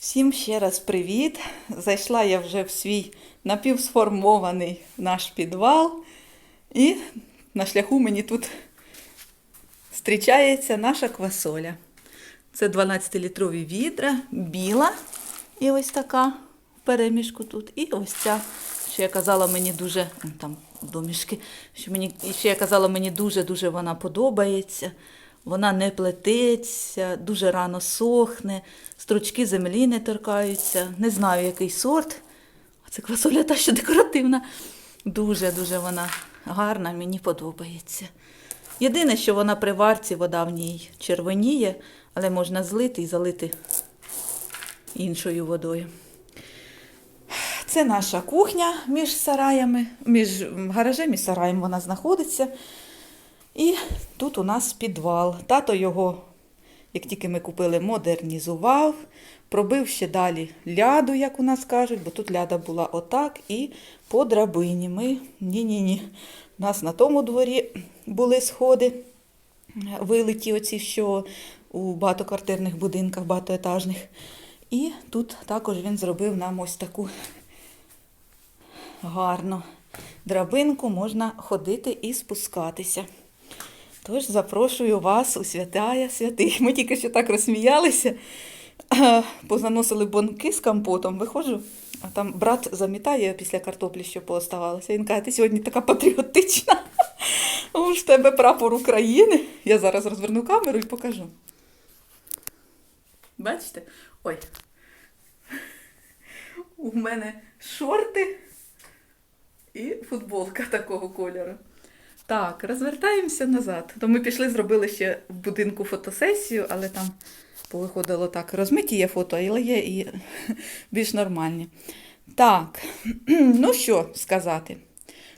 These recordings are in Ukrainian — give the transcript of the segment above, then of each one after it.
Всім ще раз привіт! Зайшла я вже в свій напівсформований наш підвал, і на шляху мені тут зустрічається наша квасоля. Це 12-літрові відра, біла і ось така перемішку тут. І ось ця, що я казала, мені дуже там домішки, що мені ще я казала, мені дуже-дуже вона подобається. Вона не плететься, дуже рано сохне, стручки землі не торкаються. Не знаю, який сорт. А це квасоля та що декоративна. Дуже-дуже вона гарна, мені подобається. Єдине, що вона при варці, вода в ній червоніє, але можна злити і залити іншою водою. Це наша кухня між сараями, між гаражем і сараєм вона знаходиться. І тут у нас підвал. Тато його, як тільки ми купили, модернізував, пробив ще далі ляду, як у нас кажуть, бо тут ляда була отак, і по драбині. Ми ні-ні-ні. У нас на тому дворі були сходи, вилиті оці, що у багатоквартирних будинках, багатоетажних. І тут також він зробив нам ось таку гарну драбинку, можна ходити і спускатися. Тож запрошую вас у святая святих. Ми тільки що так розсміялися, позаносили бонки з компотом. Виходжу, а там брат замітає після картоплі, що пооставалося. Він каже, ти сьогодні така патріотична. У ж тебе прапор України. Я зараз розверну камеру і покажу. Бачите? Ой. У мене шорти і футболка такого кольору. Так, розвертаємося назад. То ми пішли, зробили ще в будинку фотосесію, але там повиходило так. Розмиті є фото, але є і більш нормальні. Так, ну що сказати.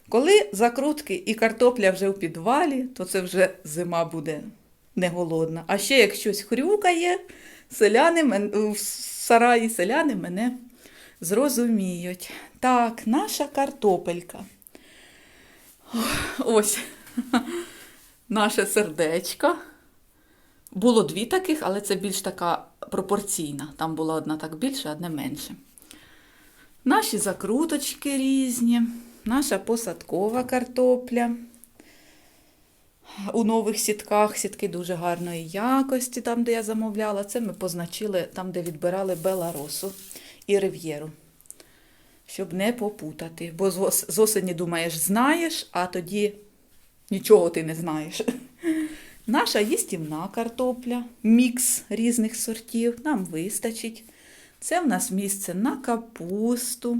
Коли закрутки і картопля вже в підвалі, то це вже зима буде не голодна. А ще як щось хрюкає, селяни мен- в сараї селяни мене зрозуміють. Так, наша картопелька. Ось наше сердечко. Було дві таких, але це більш така пропорційна. Там була одна так більше, одна менше. Наші закруточки різні, наша посадкова картопля. У нових сітках сітки дуже гарної якості, там, де я замовляла. Це ми позначили там, де відбирали Беларосу і Рив'єру щоб не попутати. Бо з осені думаєш, знаєш, а тоді нічого ти не знаєш. Наша їстівна картопля, мікс різних сортів, нам вистачить. Це в нас місце на капусту.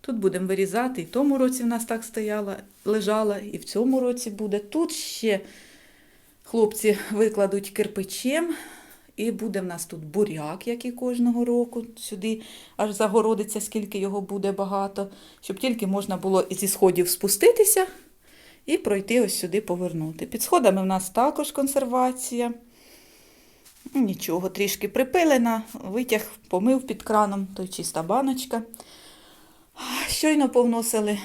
Тут будемо вирізати. І в тому році в нас так стояла, лежала, і в цьому році буде. Тут ще хлопці викладуть кирпичем, і буде в нас тут буряк, як і кожного року. Сюди аж загородиться, скільки його буде багато, щоб тільки можна було зі сходів спуститися і пройти ось сюди повернути. Під сходами в нас також консервація. Нічого, трішки припилена, витяг, помив під краном, то чиста баночка. Щойно повносили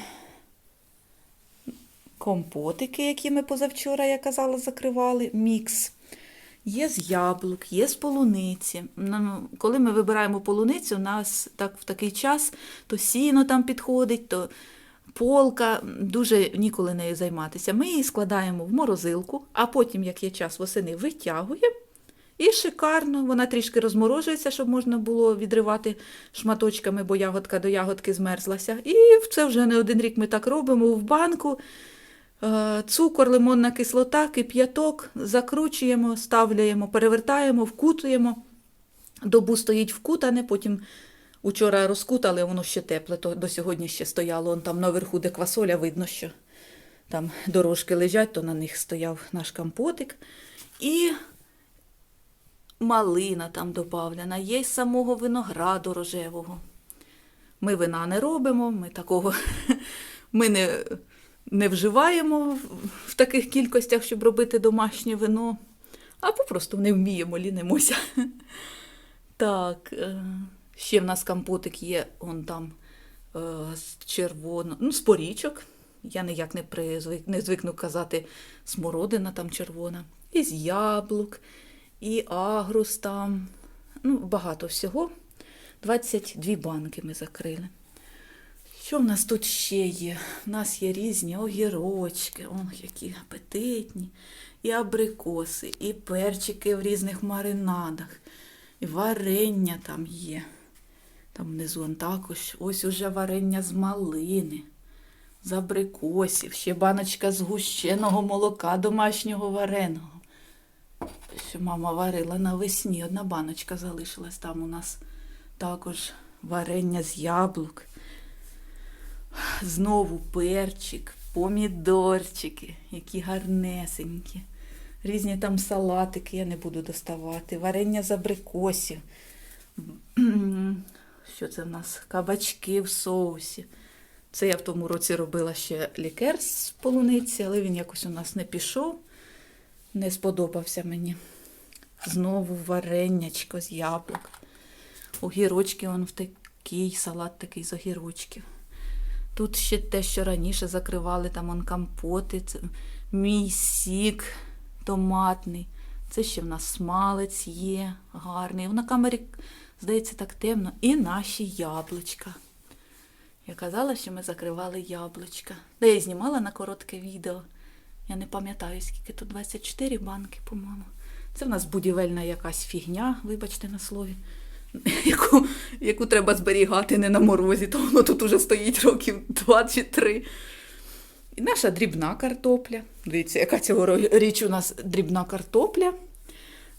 компотики, які ми позавчора, я казала, закривали, мікс. Є з яблук, є з полуниці. Коли ми вибираємо полуницю, у нас так в такий час то сіно там підходить, то полка, дуже ніколи нею займатися. Ми її складаємо в морозилку, а потім, як є час восени, витягуємо. І шикарно, вона трішки розморожується, щоб можна було відривати шматочками, бо ягодка до ягодки змерзлася. І це вже не один рік ми так робимо в банку. Е, Цукор, лимонна кислота, кип'яток, закручуємо, ставляємо, перевертаємо, вкутуємо. Добу стоїть вкутане, потім учора розкутали, воно ще тепле, то до сьогодні ще стояло. Он там наверху, де квасоля, видно, що там дорожки лежать, то на них стояв наш компотик. І малина там додавлена, є самого винограду рожевого. Ми вина не робимо, ми такого ми не, не вживаємо в- таких кількостях, щоб робити домашнє вино, а попросту не вміємо, лінимося. Так, е, ще в нас компотик є, он там е, з червоно, ну, з порічок. Я ніяк не, призвик, не звикну казати смородина там червона. І з яблук, і агрус там, ну, багато всього. 22 банки ми закрили. Що в нас тут ще є? У нас є різні огірочки, о, які апетитні, і абрикоси, і перчики в різних маринадах, і варення там є. Там внизу он також ось уже варення з малини, з абрикосів, ще баночка згущеного молока домашнього вареного. Що мама варила навесні, одна баночка залишилась там у нас також варення з яблук. Знову перчик, помідорчики, які гарнесенькі. Різні там салатики я не буду доставати, варення з абрикосів. Що це в нас? Кабачки в соусі. Це я в тому році робила ще лікер з полуниці, але він якось у нас не пішов, не сподобався мені. Знову варенячко з яблук. Огірочки вон в такий салат такий з огірочків. Тут ще те, що раніше закривали, там он компоти, це мій сік томатний. Це ще в нас смалець є, гарний. На камері, здається, так темно. І наші яблучка. Я казала, що ми закривали яблучка. Де я знімала на коротке відео. Я не пам'ятаю, скільки тут 24 банки, по-моєму. Це в нас будівельна якась фігня, вибачте на слові, яку, яку треба зберігати не на морозі, то воно тут уже стоїть років 2 чи 3. І наша дрібна картопля. Дивіться, яка цього річ у нас дрібна картопля.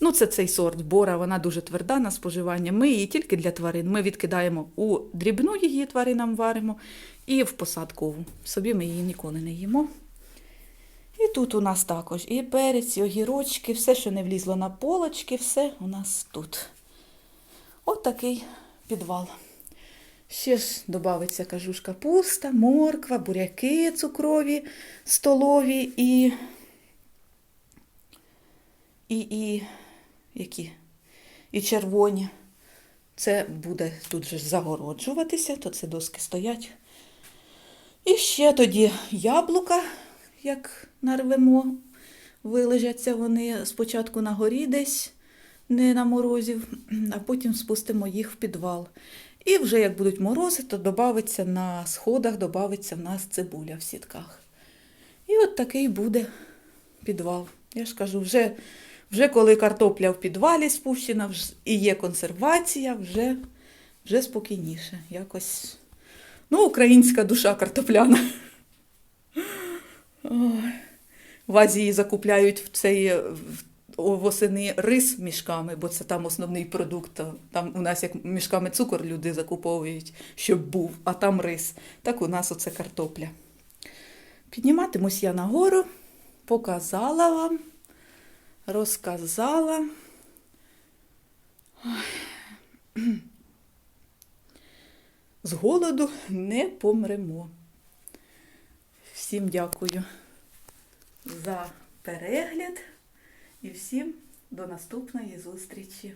Ну, це цей сорт бора, вона дуже тверда на споживання. Ми її тільки для тварин. Ми відкидаємо у дрібну її тваринам варимо і в посадкову. Собі ми її ніколи не їмо. І тут у нас також і перець, і огірочки, все, що не влізло на полочки, все у нас тут. От такий підвал. Ще ж додається, кажу ж, капуста, морква, буряки цукрові, столові і. І, і які? І червоні. Це буде тут же загороджуватися, то це доски стоять. І ще тоді яблука, як нарвемо, вилежаться вони спочатку на горі десь, не на морозів, а потім спустимо їх в підвал. І вже як будуть морози, то додається на сходах, додається в нас цибуля в сітках. І от такий буде підвал. Я ж кажу, вже, вже коли картопля в підвалі спущена і є консервація, вже, вже спокійніше. Якось. Ну, українська душа картопляна. Ой. В Азії закупляють в цей в- восени рис мішками, бо це там основний продукт. Там у нас як мішками цукор люди закуповують, щоб був, а там рис. Так у нас оце картопля. Підніматимусь я нагору, показала вам, розказала. З голоду не помремо. Всім дякую за перегляд і всім до наступної зустрічі.